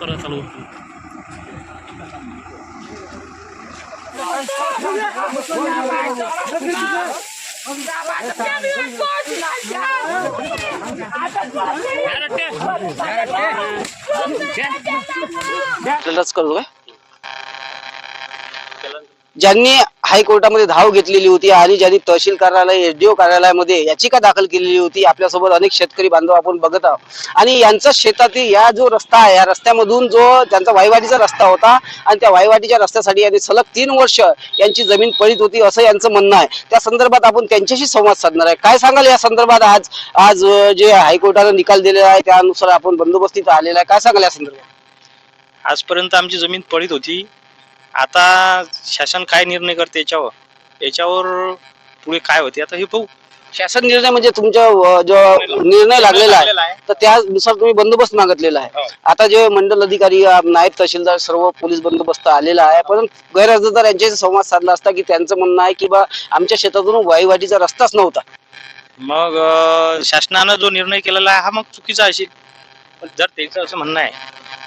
करा चालू आपल्यालाच कळू काय ज्यांनी हायकोर्टामध्ये धाव घेतलेली होती आणि ज्यांनी तहसील कार्यालय एसडीओ कार्यालयामध्ये याचिका दाखल केलेली होती. आपल्यासोबत अनेक शेतकरी बांधव आपण बघत आहोत. आणि यांचा शेतातील या जो रस्ता आहे या रस्त्यामधून जो त्यांचा वाहिवाटीचा रस्ता होता आणि त्या वाहिवाटीच्या रस्त्यासाठी यांनी सलग तीन वर्ष यांची जमीन पडीत होती असं यांचं म्हणणं आहे. त्या संदर्भात आपण त्यांच्याशी संवाद साधणार आहे. काय सांगाल या संदर्भात आज? आज जे हायकोर्टानं निकाल दिलेला आहे त्यानुसार आपण बंदोबस्तीत आलेला आहे. काय सांगाल या संदर्भात? आजपर्यंत आमची जमीन पडीत होती. आता शासन काय निर्णय करते याच्यावर? याच्यावर पुढे काय होते? आता हे पाहू शासन निर्णय म्हणजे तुमच्या अं, जो निर्णय लागलेला आहे तर त्यानुसार तुम्ही बंदोबस्त मागितलेला आहे. हो. आता जे मंडल अधिकारी अं, नायब तहसीलदार सर्व पोलीस बंदोबस्त आलेला आहे पण गैरहजरदार यांच्याशी संवाद साधला असता की त्यांचं म्हणणं आहे की बा आमच्या शेतातून वाईवाटीचा रस्ताच नव्हता. मग अं, शासनानं जो निर्णय केलेला आहे हा मग चुकीचा असेल. पण जर त्यांचं असं म्हणणं आहे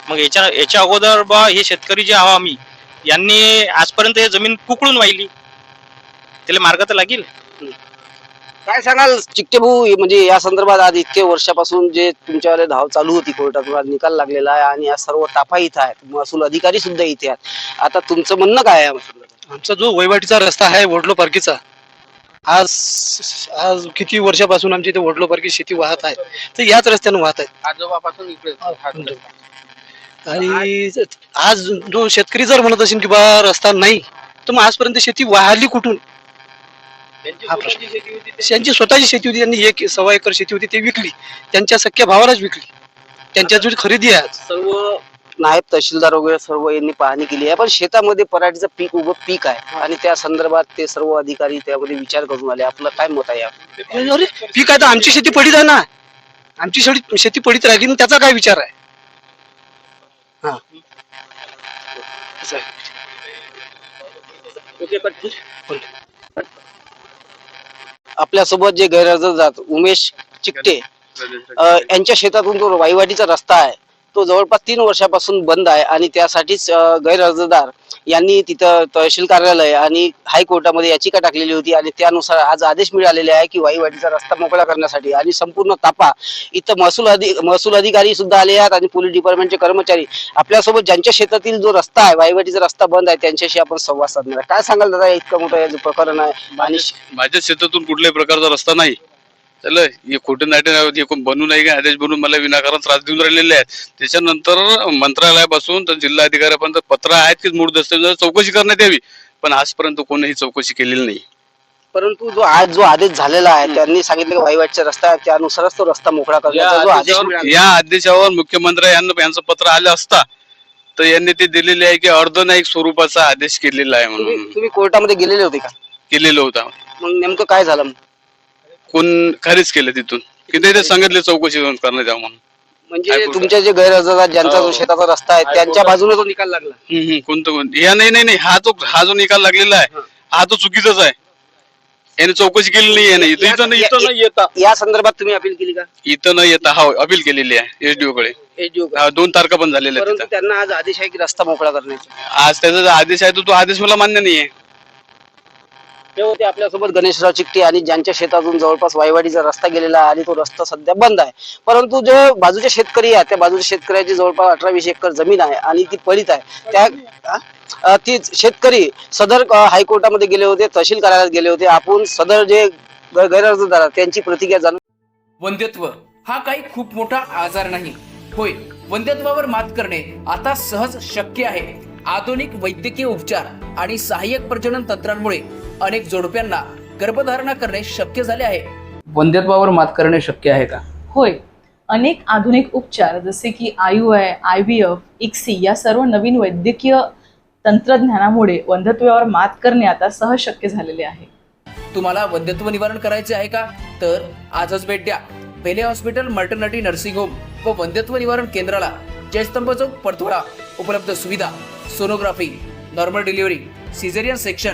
मग याच्या याच्या अगोदर बा हे शेतकरी जे आहो आम्ही यांनी आजपर्यंत हे जमीन कुकळून वाहिली. त्याला मार्ग तर लागेल. काय सांगाल चिकटेभाऊ म्हणजे या संदर्भात आज इतके वर्षापासून जे तुमच्यावर धाव चालू होती कोर्टातून आज निकाल लागलेला आहे आणि या सर्व ताफा इथं आहेत. महसूल अधिकारी सुद्धा इथे आहेत. आता तुमचं म्हणणं काय आहे या संदर्भात? आमचा जो वैवाटीचा रस्ता आहे वडलो पार्कीचा आज आज किती वर्षापासून आमच्या इथे वडलो पार्की शेती वाहत आहे तर याच रस्त्याने वाहत आहे आजोबापासून इकडे. आणि आज जो शेतकरी जर म्हणत असेल की बा रस्ता नाही तर मग आजपर्यंत शेती वाहली कुठून? हा प्रश्न. त्यांची स्वतःची शेती होती त्यांनी एक सव्वा एकर शेती होती ती विकली. त्यांच्या सख्या भावालाच विकली. त्यांच्या जो खरेदी आहे आज. सर्व नायब तहसीलदार वगैरे सर्व यांनी पाहणी केली आहे. पण शेतामध्ये पराठीचं पीक उभं पीक आहे. आणि त्या संदर्भात ते सर्व अधिकारी त्यामध्ये विचार करून आले. आपलं काय मत आहे यावर? अरे पीक आहे तर आमची शेती पडीत आहे ना. आमची शेती शेती पडीत राहिली ना त्याचा काय विचार आहे? हा आहे. आपल्यासोबत जे गैरहजर जात उमेश चिकटे यांच्या शेतातून जो वाईवाडीचा रस्ता आहे तो जवळपास तीन वर्षापासून बंद आहे आणि त्यासाठीच गैरअर्जदार यांनी तिथं तहसील कार्यालय आणि हायकोर्टामध्ये याचिका टाकलेली होती आणि त्यानुसार आज आदेश मिळालेले आहे की वाईवाडीचा रस्ता मोकळा करण्यासाठी आणि संपूर्ण तापा इथं महसूल अधि महसूल अधिकारी सुद्धा आले आहेत आणि पोलीस डिपार्टमेंटचे कर्मचारी आपल्यासोबत ज्यांच्या शेतातील जो रस्ता आहे वाईवाडीचा रस्ता बंद आहे त्यांच्याशी आपण संवाद साधणार काय सांगाल दादा इतकं मोठं प्रकरण आहे? आणि माझ्या शेतातून कुठल्याही प्रकारचा रस्ता नाही. चल हे खोटे नाटे हे कोण बनवून नाही का आदेश बनवून मला विनाकारण त्रास देऊन राहिलेले आहेत. त्याच्यानंतर मंत्रालयापासून तर जिल्हा अधिकाऱ्यापर्यंत पत्र आहेत की मूळ दस्तऐवज चौकशी करण्यात यावी. पण आजपर्यंत कोणीही चौकशी केलेली नाही. परंतु जो आज जो आदेश झालेला आहे त्यांनी सांगितलं की वाईवाटचा रस्ता आहे त्यानुसारच तो रस्ता मोकळा करण्याचा जो आदेश मिळाला. या आदेशावर मुख्यमंत्री यांना यांचं पत्र आलं असता तर यांनी ते दिलेले आहे की अर्धनाईक स्वरूपाचा आदेश केलेला आहे तुम्ही म्हणून. तुम्ही कोर्टामध्ये गेलेले होते का? केलेलं होता. मग नेमकं काय झालं कोण खारीज केलं तिथून? की ते सांगितले चौकशी करण्यात यावं म्हणून. म्हणजे हायकोर्टात. तुमचे जे गैरहजर आहेत, ज्यांचा जो हो. शेताचा रस्ता आहे त्यांच्या बाजूने तो निकाल लागला. हम्म, हम्म, कोणतं कोणतं या नाही नाही नाही हा जो हा जो निकाल लागलेला आहे हा. तो चुकीचाच आहे. याने चौकशी केली नाही याने. इथं इथं नाही इथं नाही येता. या संदर्भात तुम्ही अपील केली का? इथं न येता हा अपील केलेली आहे एसडीओ कडे का? हा, दोन तारखा पण झालेल्या आहेत परंतु तिथं. त्यांना आज आदेश आहे की रस्ता मोकळा करण्याचा. आज त्याचा जो आदेश आहे तो तो आदेश मला मान्य नाही आहे ते होते आपल्यासोबत गणेशराव चिकटे आणि ज्यांच्या शेतातून जवळपास वायवाडीचा रस्ता गेलेला आहे आणि तो रस्ता सध्या बंद आहे. परंतु जे बाजूचे शेतकरी आहे त्या बाजूच्या शेतकऱ्याची जवळपास अठरा वीस एकर जमीन आहे आणि ती पडीत आहे. त्या ती शेतकरी सदर हायकोर्टामध्ये गेले होते तहसील कार्यालयात गेले होते. आपण सदर जे गैरअर्जदार आहेत, त्यांची प्रतिक्रिया जाणून वंध्यत्व हा काही खूप मोठा आजार नाही. होय वंध्यत्वावर मात करणे आता सहज शक्य आहे. आधुनिक वैद्यकीय उपचार आणि सहाय्यक प्रजनन तंत्रांमुळे अनेक जोडप्यांना गर्भधारणा करणे शक्य झाले आहे. वंध्यत्वावर मात करणे शक्य आहे का? होय. अनेक आधुनिक उपचार जसे की I U I I V F ICSI या सर्व नवीन वैद्यकीय तंत्रज्ञानामुळे वंध्यत्वावर मात करणे आता सहज शक्य झालेले आहे. तुम्हाला वंध्यत्व निवारण करायचे आहे का? तर आजच भेट द्या. Pele hospital maternity nursing home व वंध्यत्व निवारण केंद्राला जयस्तंभ चौक परतोडा उपलब्ध सुविधा. Sonography normal delivery caesarean section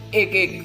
एक एक